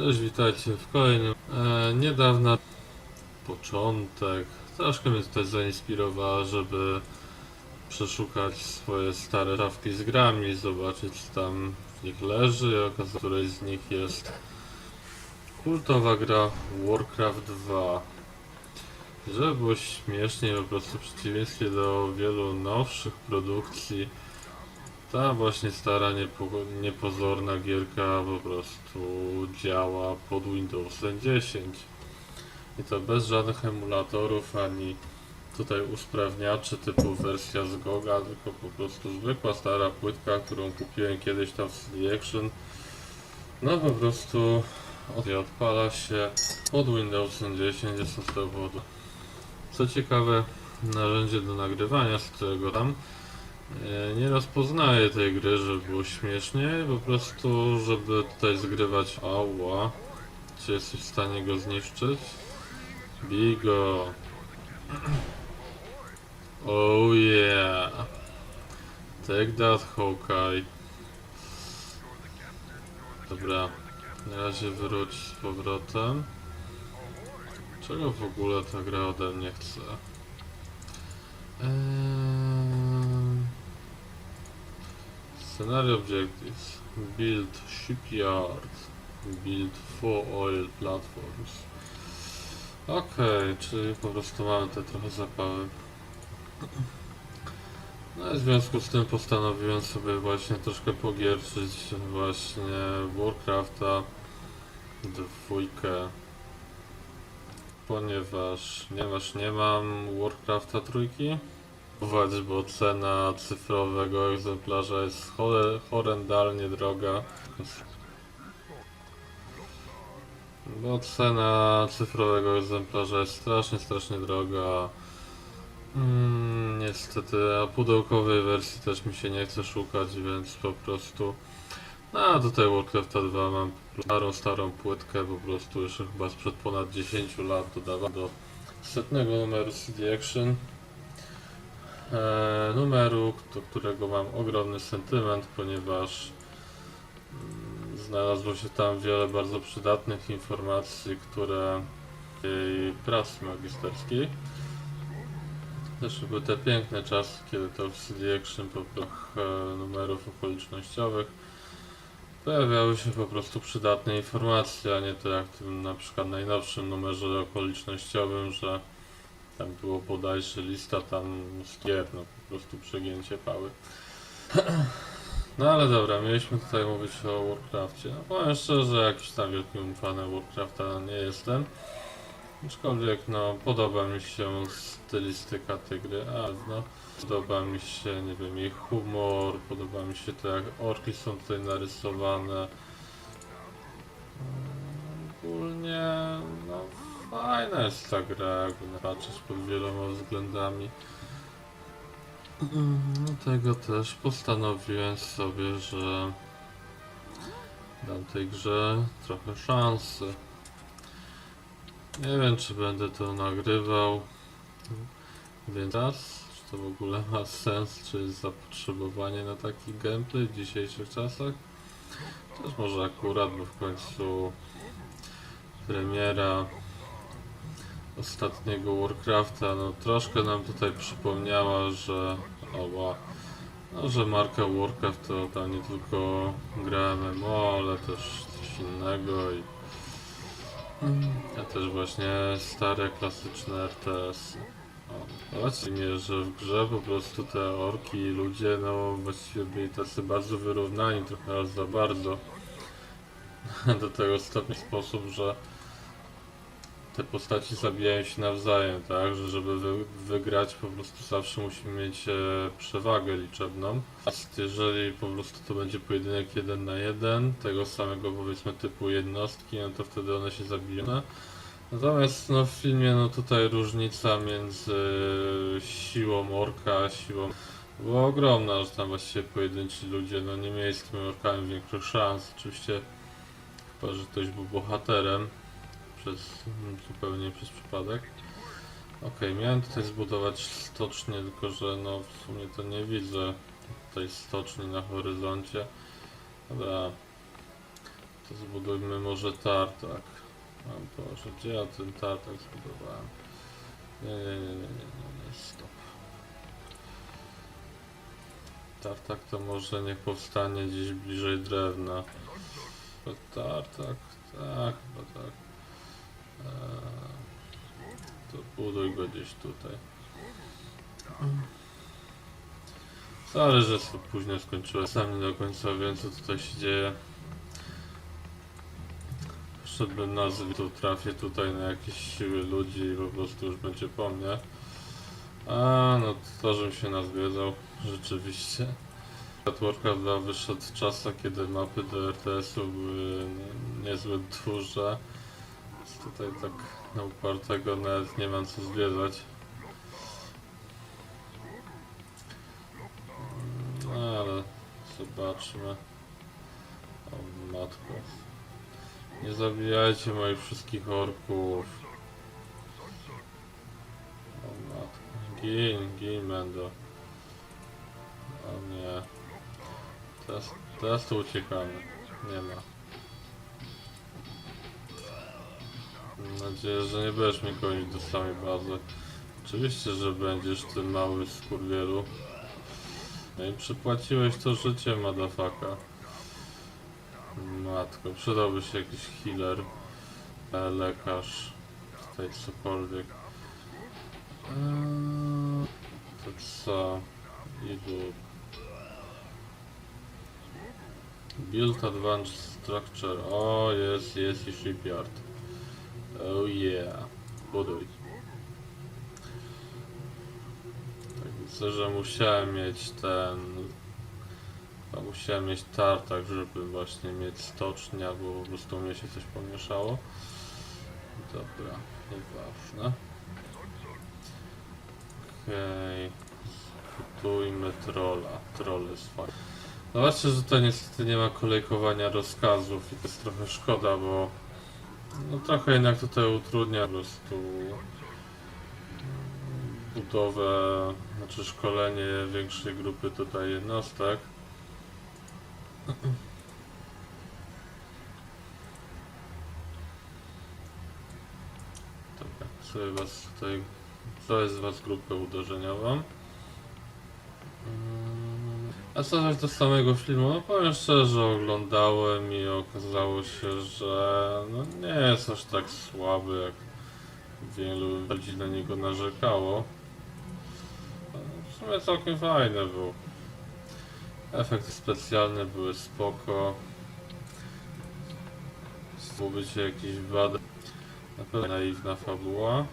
Cześć, witajcie w kolejnym. E, niedawna początek. Troszkę mnie tutaj zainspirowała, żeby przeszukać swoje stare szafki z grami, zobaczyć co tam w nich leży. I okazuje się, której z nich jest kultowa gra Warcraft 2. Żeby było śmiesznie, po prostu w przeciwieństwie do wielu nowszych produkcji, ta właśnie stara, niepo, niepozorna gierka po prostu działa pod Windowsem 10. I to bez żadnych emulatorów, ani tutaj usprawniaczy typu wersja z Goga, tylko po prostu zwykła stara płytka, którą kupiłem kiedyś tam w CD Action. No po prostu odpala się pod Windowsem 10, jest z tego powodu. Co ciekawe, narzędzie do nagrywania, z którego tam Nie rozpoznaję tej gry, żeby było śmiesznie, po prostu, żeby tutaj zgrywać ała. Czy jesteś w stanie go zniszczyć? Bigo. Oh yeah. Take that, Hawkeye. Dobra, na razie wróć z powrotem. Czego w ogóle ta gra ode mnie chce? Eee... Scenario objectives. Build shipyard. Build four oil platforms. Okej, czyli po prostu mamy te trochę zapały. No i w związku z tym postanowiłem sobie właśnie troszkę pogierczyć właśnie Warcrafta dwójkę. Ponieważ, ponieważ nie mam Warcrafta trójki, kupować, bo cena cyfrowego egzemplarza jest horrendalnie droga. Bo cena cyfrowego egzemplarza jest strasznie, strasznie droga. Mm, niestety, a pudełkowej wersji też mi się nie chce szukać, więc po prostu... No, a tutaj Warcrafta 2 mam starą, starą płytkę, po prostu jeszcze chyba sprzed ponad 10 lat dodawam do setnego numeru CD Action e, numeru, do którego mam ogromny sentyment, ponieważ mm, znalazło się tam wiele bardzo przydatnych informacji, które w jej pracy magisterskiej. Też były te piękne czasy, kiedy to w CD Action po e, numerów okolicznościowych pojawiały się po prostu przydatne informacje, a nie to jak w tym na przykład najnowszym numerze okolicznościowym, że tam było bodajże lista tam z gier, no po prostu przegięcie pały. No ale dobra, mieliśmy tutaj mówić o Warcrafcie. No powiem szczerze, jakiś tam wielkim fanem Warcrafta nie jestem. Aczkolwiek no podoba mi się stylistyka tej gry, a no podoba mi się, nie wiem, jej humor, podoba mi się to jak orki są tutaj narysowane. Ogólnie, no fajna jest ta gra, patrzeć pod wieloma względami. Dlatego też postanowiłem sobie, że dam tej grze trochę szansy. Nie wiem, czy będę to nagrywał. Więc raz, czy to w ogóle ma sens, czy jest zapotrzebowanie na taki gameplay w dzisiejszych czasach. Też może akurat, bo w końcu premiera ostatniego Warcrafta, no troszkę nam tutaj przypomniała, że no, że marka Warcraft to tam nie tylko gra MMO, ale też coś innego i a też właśnie stare, klasyczne RTS. Chodzi mnie, że w grze po prostu te orki i ludzie, no właściwie byli tacy bardzo wyrównani, trochę aż za bardzo. Do tego stopnia sposób, że te postaci zabijają się nawzajem, tak? Że żeby wy, wygrać po prostu zawsze musimy mieć e, przewagę liczebną. Natomiast jeżeli po prostu to będzie pojedynek jeden na jeden, tego samego powiedzmy typu jednostki, no to wtedy one się zabiją. Natomiast no, w filmie no tutaj różnica między siłą orka a siłą była ogromna, że tam właściwie pojedynczy ludzie no nie tymi orkami większych szans. Oczywiście chyba, że ktoś był bohaterem przez zupełnie przez przypadek. Okej, miałem tutaj zbudować stocznię, tylko że no w sumie to nie widzę tej stoczni na horyzoncie. Dobra, To zbudujmy może tartak. O Boże, gdzie ja ten tartak zbudowałem? Nie, nie, nie, nie, nie, nie, stop. Tartak to może niech powstanie gdzieś bliżej drewna. Tartak, tak, chyba tak. Eee, to buduj gdzieś tutaj. Sorry, że to późno skończyłem. Sam nie do końca wiem co tutaj się dzieje. Szedłbym nazwy, to trafię tutaj na jakieś siły ludzi i po prostu już będzie po mnie. A, no to, żebym się nazwiedzał, rzeczywiście. Warcraft 2 wyszedł w czasach, kiedy mapy do RTS-u były nie- niezbyt duże. Więc tutaj tak na upartego nawet nie mam co zwiedzać. No ale zobaczmy. O matko. Nie zabijajcie moich wszystkich orków. O matko. Gin, gin Mendo. O nie. Teraz, teraz to uciekamy. Nie ma. Mam nadzieję, że nie będziesz mnie gonić do samej bazy. Oczywiście, że będziesz ty mały skurwielu. No i przypłaciłeś to życie, madafaka. Matko, przydałby się jakiś healer, lekarz, tutaj cokolwiek. To co? Idu. Build Advanced Structure. O, jest, jest i shipyard. Oh yeah. Buduj. Tak widzę, że musiałem mieć ten... Musiałem mieć tartak, żeby właśnie mieć stocznia, bo po prostu mnie się coś pomieszało. Dobra, nieważne. Okej. Zbudujmy trolla. Troll jest fajny. Zobaczcie, że tutaj niestety nie ma kolejkowania rozkazów i to jest trochę szkoda, bo no trochę jednak tutaj utrudnia po prostu budowę, znaczy szkolenie większej grupy tutaj jednostek. Dobra, sobie was tutaj, to jest z was grupę uderzeniową. A co do samego filmu, no powiem szczerze, oglądałem i okazało się, że no nie jest aż tak słaby, jak wielu ludzi na niego narzekało. W sumie całkiem fajny był. Efekty specjalne były spoko. Być jakiś wad. Na pewno naiwna fabuła.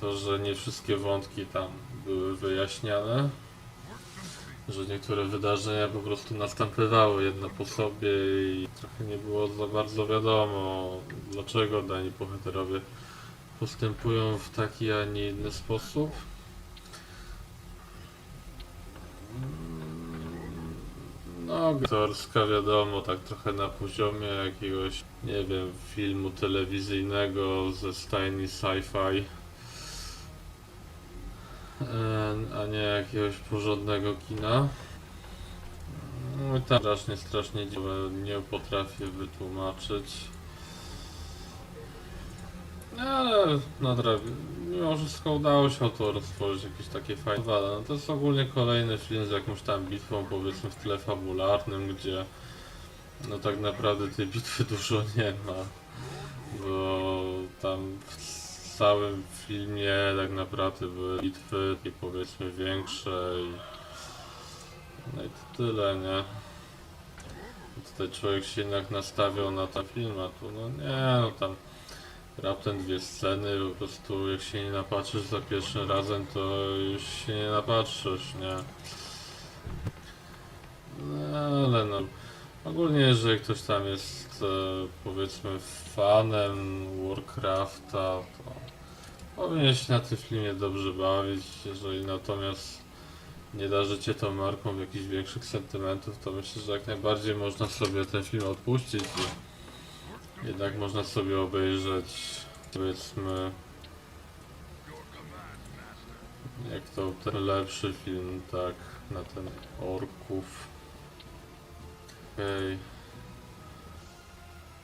To, że nie wszystkie wątki tam były wyjaśniane. Że niektóre wydarzenia po prostu następowały jedno po sobie i trochę nie było za bardzo wiadomo, dlaczego dani bohaterowie postępują w taki, a nie inny sposób. No, aktorska wiadomo, tak trochę na poziomie jakiegoś, nie wiem, filmu telewizyjnego ze stajni sci-fi. E, a nie jakiegoś porządnego kina. No tam strasznie, strasznie dziwne, nie potrafię wytłumaczyć. Ale nadrobię. Mimo wszystko udało się autor stworzyć jakieś takie fajne wady. No to jest ogólnie kolejny film z jakąś tam bitwą powiedzmy w tle fabularnym, gdzie no tak naprawdę tej bitwy dużo nie ma. Bo tam w całym filmie tak naprawdę były bitwy takie powiedzmy większe i no i to tyle, nie? Tutaj człowiek się jednak nastawiał na ten film, a tu no nie, no tam raptem dwie sceny, po prostu jak się nie napatrzysz za pierwszym razem, to już się nie napatrzysz, nie? No, ale no, ogólnie jeżeli ktoś tam jest e, powiedzmy fanem Warcrafta, to powinien się na tym filmie dobrze bawić, jeżeli natomiast nie darzycie tą marką jakichś większych sentymentów, to myślę, że jak najbardziej można sobie ten film odpuścić i jednak można sobie obejrzeć powiedzmy jak to ten lepszy film, tak, na ten orków. Okej.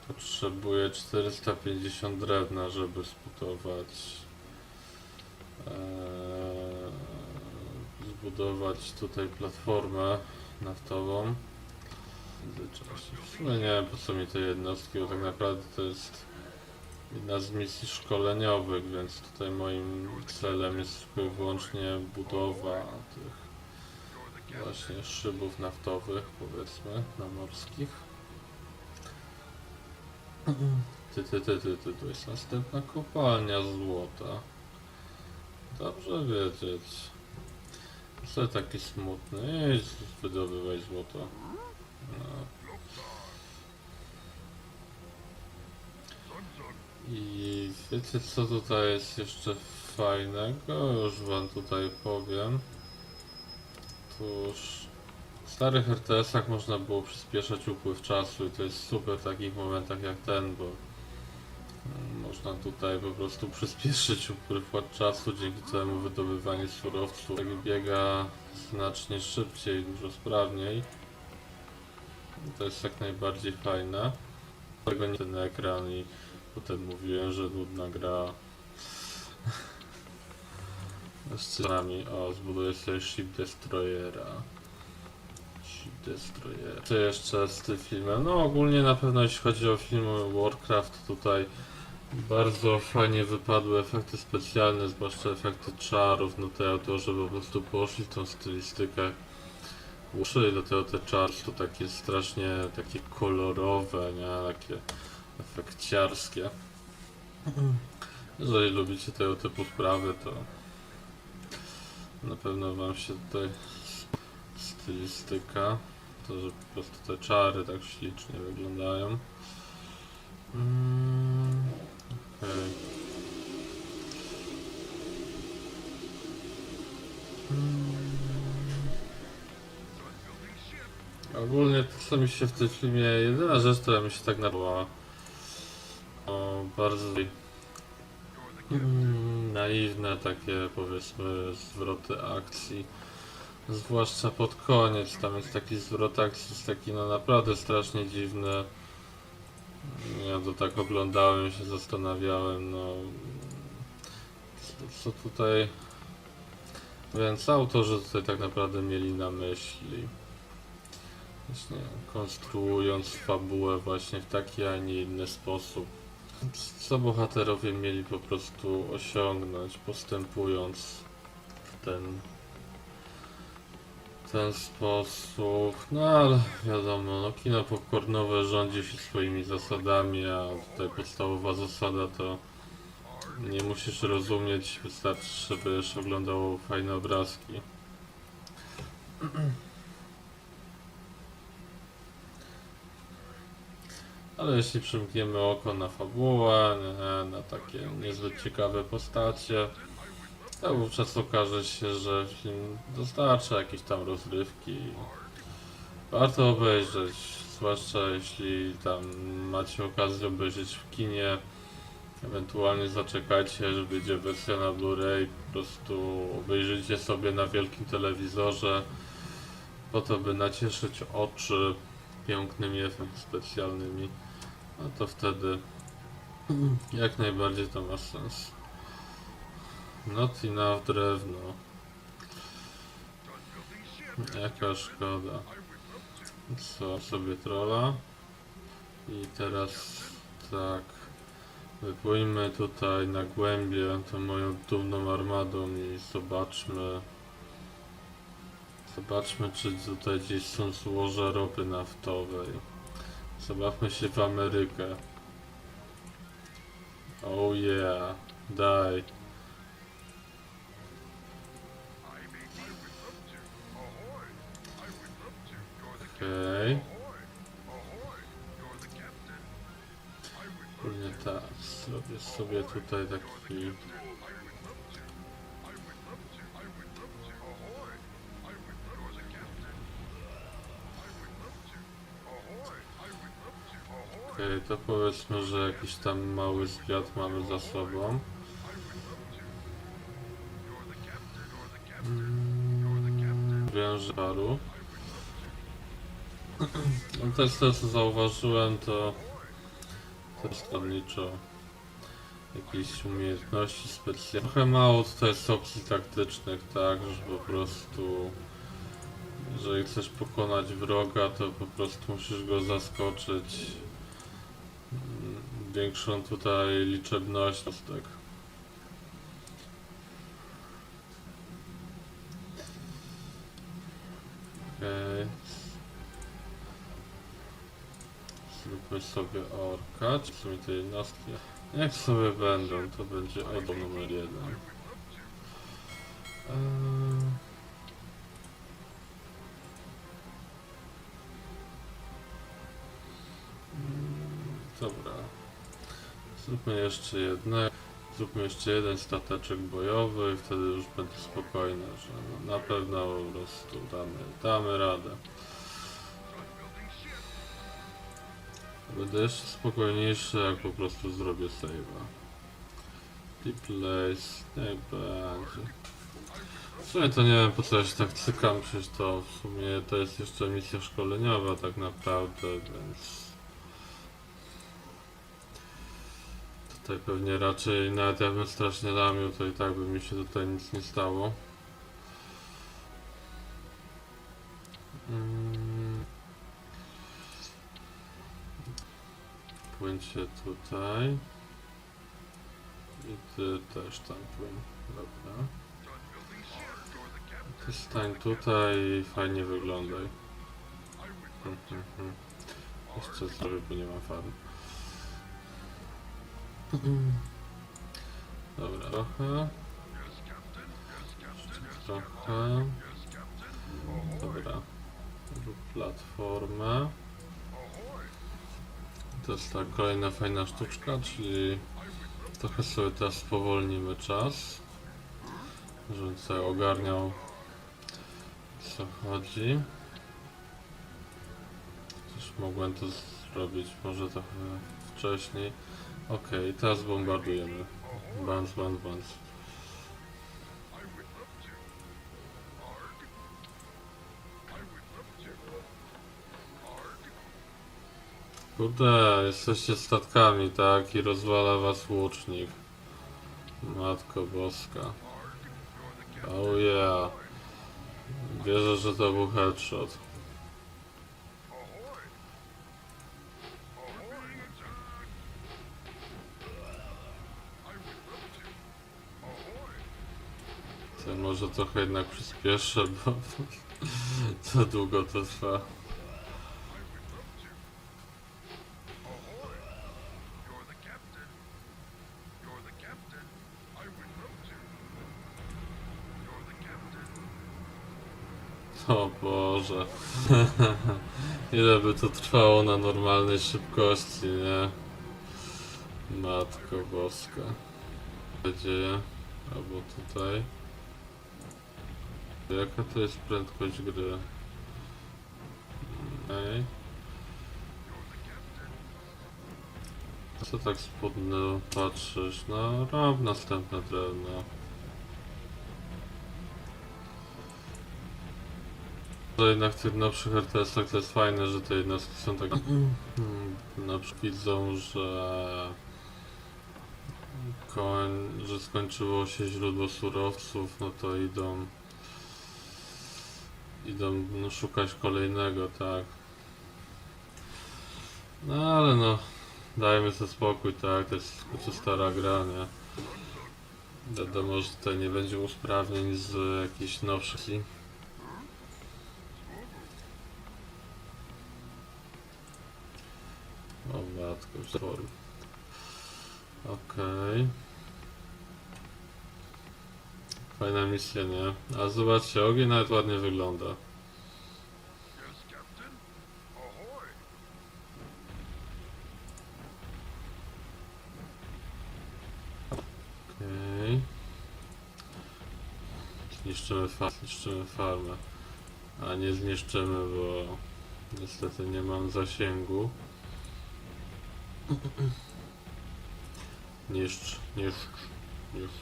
Potrzebuję 450 drewna, żeby eee, zbudować tutaj platformę naftową. W sumie nie wiem po co mi te jednostki, bo tak naprawdę to jest jedna z misji szkoleniowych, więc tutaj moim celem jest wyłącznie budowa tych właśnie szybów naftowych, powiedzmy, na morskich. Ty, ty, ty, ty, ty, tu jest następna kopalnia złota. Dobrze wiedzieć. Co taki smutny? Idź, wydobywaj złoto. No. I wiecie co tutaj jest jeszcze fajnego? Już wam tutaj powiem. Otóż w starych RTS-ach można było przyspieszać upływ czasu i to jest super w takich momentach jak ten, bo można tutaj po prostu przyspieszyć upływ czasu, dzięki temu wydobywanie surowców tak biega znacznie szybciej, dużo sprawniej. To jest jak najbardziej fajne. Tego nie ten ekran i potem mówiłem, że nudna gra. Z nami, o, zbuduję sobie Ship Destroyera. Ship Destroyer. Co jeszcze z tym filmem? No ogólnie na pewno jeśli chodzi o film Warcraft tutaj bardzo fajnie wypadły efekty specjalne, zwłaszcza efekty czarów, no to autorzy po prostu poszli w tą stylistykę. Użyli do tego te czary to takie strasznie takie kolorowe, nie? Takie efekciarskie. Jeżeli lubicie tego typu sprawy, to na pewno wam się tutaj stylistyka, to że po prostu te czary tak ślicznie wyglądają. Mm, Ogólnie to co mi się w tym filmie, jedyna rzecz, która mi się tak nabyła, o bardzo Mm, naiwne takie powiedzmy zwroty akcji. Zwłaszcza pod koniec, tam jest taki zwrot akcji, jest taki no naprawdę strasznie dziwny. Ja to tak oglądałem, się zastanawiałem, no. Co, tutaj... Więc autorzy tutaj tak naprawdę mieli na myśli. Właśnie konstruując fabułę właśnie w taki, a nie inny sposób. Co bohaterowie mieli po prostu osiągnąć, postępując w ten, ten sposób. No ale wiadomo, no, kino popcornowe rządzi się swoimi zasadami, a tutaj podstawowa zasada to nie musisz rozumieć, wystarczy, żebyś oglądał fajne obrazki. Ale jeśli przymkniemy oko na fabułę, na takie niezbyt ciekawe postacie, to wówczas okaże się, że film dostarcza jakieś tam rozrywki. Warto obejrzeć, zwłaszcza jeśli tam macie okazję obejrzeć w kinie. Ewentualnie zaczekajcie, że wyjdzie wersja na Blu-ray, po prostu obejrzyjcie sobie na wielkim telewizorze, po to by nacieszyć oczy pięknymi efektami specjalnymi. No to wtedy jak najbardziej to ma sens. Not enough drewno. Jaka szkoda. Co sobie trolla. I teraz tak. Wypłyńmy tutaj na głębie tą moją dumną armadą i zobaczmy. Zobaczmy czy tutaj gdzieś są złoża ropy naftowej. Zabawmy się w Amerykę. Oh yeah, daj. Zrobię sobie tutaj taki... Okej, to powiedzmy, że jakiś tam mały zwiat mamy za sobą. Mm, Wiąże paru. No też to co zauważyłem to też stronniczo jakieś umiejętności specjalne. Trochę mało tutaj jest opcji taktycznych, tak, że po prostu jeżeli chcesz pokonać wroga, to po prostu musisz go zaskoczyć mm, większą tutaj liczebnością. Tak. Okej. Zróbmy sobie orka, czy w te jednostki. Jak sobie będą, to będzie oddział numer jeden. Eee... Mm, Dobra. Zróbmy jeszcze jedne. Zróbmy jeszcze jeden stateczek bojowy i wtedy już będę spokojny, że na pewno po prostu damy, damy radę. Będę jeszcze spokojniejszy, jak po prostu zrobię save'a. Replace, niech będzie. W sumie to nie wiem po co ja się tak cykam, przecież to w sumie to jest jeszcze misja szkoleniowa tak naprawdę, więc... Tutaj pewnie raczej, nawet jakbym strasznie lamił, to i tak by mi się tutaj nic nie stało. Mm. Płyńcie tutaj. I ty też tam płyń. Dobra. Ty stań tutaj i fajnie wyglądaj. Mhm. Jeszcze zrobię, bo nie ma farm. Dobra, trochę. Jeszcze trochę. Dobra. Rób platformę. To jest ta kolejna fajna sztuczka, czyli trochę sobie teraz spowolnimy czas, żebym sobie ogarniał co chodzi. Też mogłem to zrobić może trochę wcześniej. Okej, teraz bombardujemy. Bans, bans, bans. Kurde, jesteście statkami, tak? I rozwala was łucznik. Matko boska. Oh yeah. Wierzę, że to był headshot. To może trochę jednak przyspieszę, bo za długo to trwa. O Boże. Ile by to trwało na normalnej szybkości, nie? Matko boska. Dzieje? Albo tutaj. Jaka to jest prędkość gry? Ej. Co tak spodnie patrzysz? No, rob następne drewno. To jednak w tych nowszych RTS-ach to jest fajne, że te jednostki są tak... mm, na przykład widzą, że... Koń, że skończyło się źródło surowców, no to idą... Idą no, szukać kolejnego, tak. No ale no, dajmy sobie spokój, tak, to jest tylko stara gra, nie? Wiadomo, że tutaj nie będzie usprawnień z jakichś nowszych. Matko, sorry. Okej. Fajna misja, nie? A zobaczcie, ogień nawet ładnie wygląda. Okej. Zniszczymy, fa zniszczymy farmę. A nie zniszczymy, bo niestety nie mam zasięgu. Niszcz, niszcz, niszcz.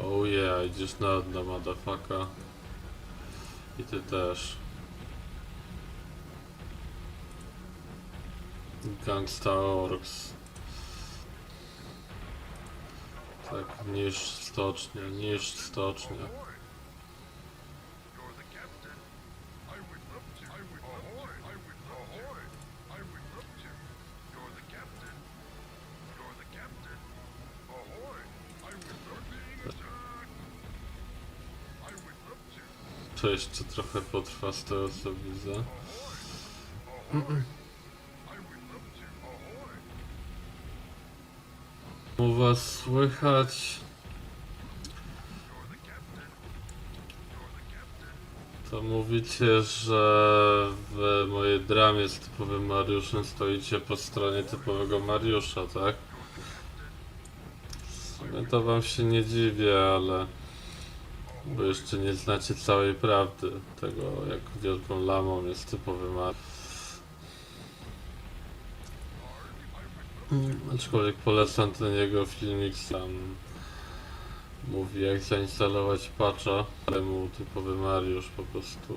Oh yeah, idziesz na dno, madafaka. I ty też. Gangsta Orks. Tak, niż stocznia, niż stocznia. To jeszcze trochę potrwa z tego co widzę. U was słychać? To mówicie, że w mojej dramie z typowym Mariuszem stoicie po stronie typowego Mariusza, tak? W sumie to wam się nie dziwię, ale... Bo jeszcze nie znacie całej prawdy tego, jak wielką lamą jest typowy Mariusz. Mm, Aczkolwiek polecam ten jego filmik sam mówi jak zainstalować patcha, ale mu typowy Mariusz po prostu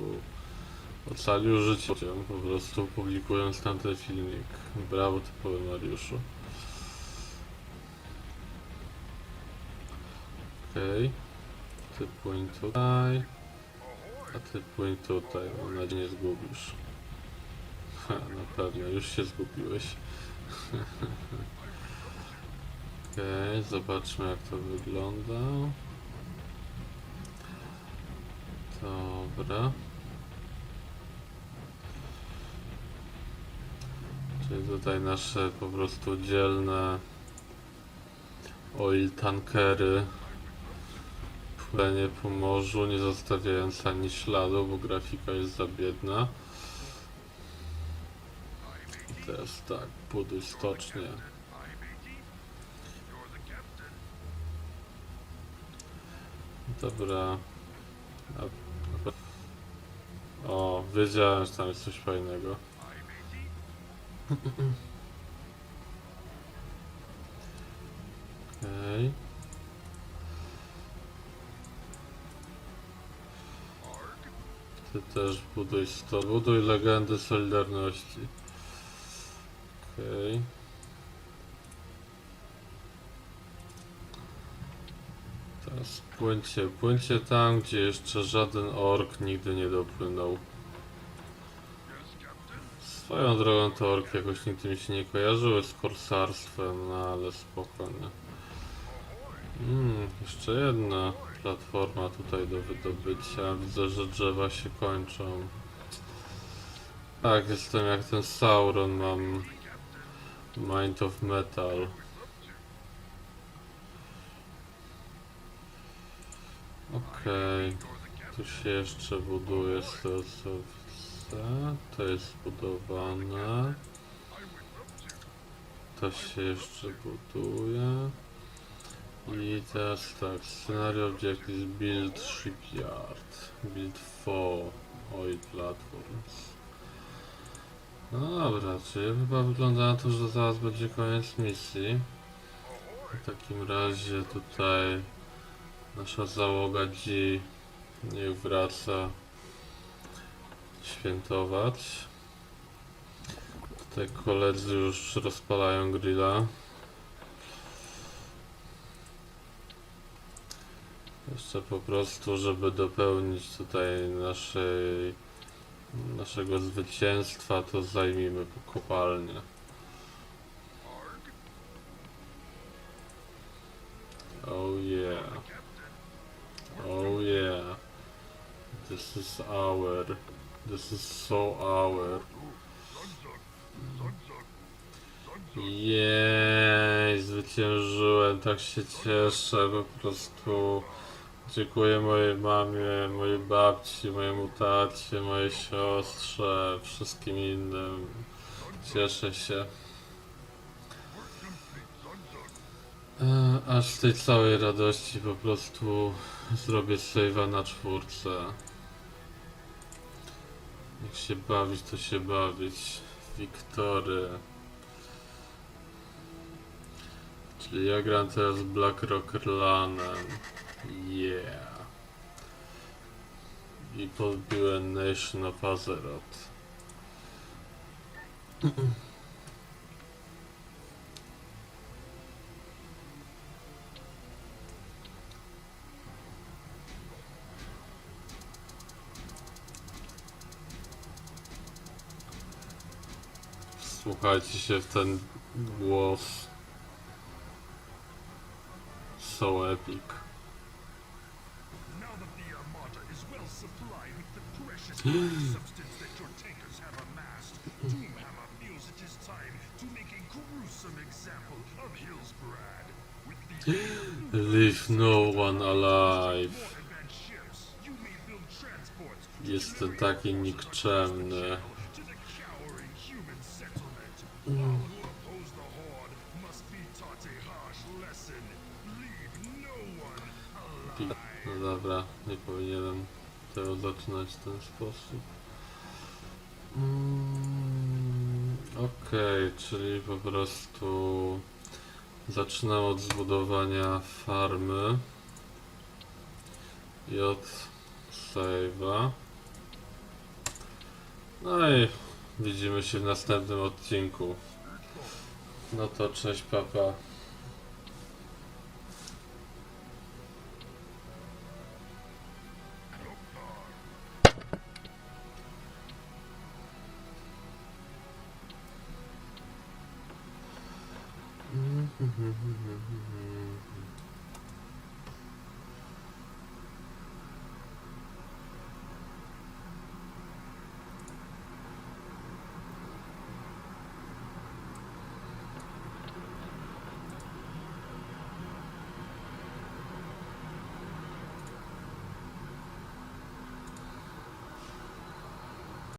ocalił życie po prostu publikując tamten filmik. Brawo typowy Mariuszu. Okej. Ty płyń tutaj. A ty płyń tutaj. Mam nadzieję nie zgubisz. Ha, na pewno, już się zgubiłeś. Okej, zobaczmy jak to wygląda. Dobra. Czyli tutaj nasze po prostu dzielne oil tankery płynie po morzu, nie zostawiając ani śladu, bo grafika jest za biedna. Teraz tak, buduj stocznię. Dobra. O, wiedziałem, że tam jest coś fajnego. Okej. Ty też buduj sto, buduj legendy Solidarności. Okej. Teraz płyńcie, płyńcie tam, gdzie jeszcze żaden ork nigdy nie dopłynął. Swoją drogą te orki jakoś nigdy mi się nie kojarzyły z korsarstwem, no ale spokojnie. Mm, jeszcze jedna platforma tutaj do wydobycia. Widzę, że drzewa się kończą. Tak, jestem jak ten Sauron, mam Mind of Metal. Okej, tu się jeszcze buduje widzę. To jest zbudowane. To się jeszcze buduje. I teraz tak, scenario jakiś build shipyard, build for oil platforms. No dobra, czyli chyba wygląda na to, że zaraz będzie koniec misji. W takim razie tutaj nasza załoga G niech wraca świętować. Tutaj koledzy już rozpalają grilla. Jeszcze po prostu, żeby dopełnić tutaj naszej, naszego zwycięstwa, to zajmijmy kopalnię. Oh yeah. Oh yeah. This is our. This is so our. Jej, zwyciężyłem, tak się cieszę, po prostu dziękuję mojej mamie, mojej babci, mojemu tacie, mojej siostrze, wszystkim innym. Cieszę się. E, Aż z tej całej radości po prostu zrobię save'a na czwórce. Jak się bawić, to się bawić. Wiktory. Czyli ja gram teraz Black Rocker Lanem. Yeah. I podbiłem Nash na Pazerot. Słuchajcie się w ten głos. So epic. Leave no one alive. Jestem taki nikczemny. alive. No dobra, nie powinienem tego zaczynać w ten sposób. Mm, Okej, czyli po prostu zaczynam od zbudowania farmy i od save'a. No i widzimy się w następnym odcinku. No to cześć papa.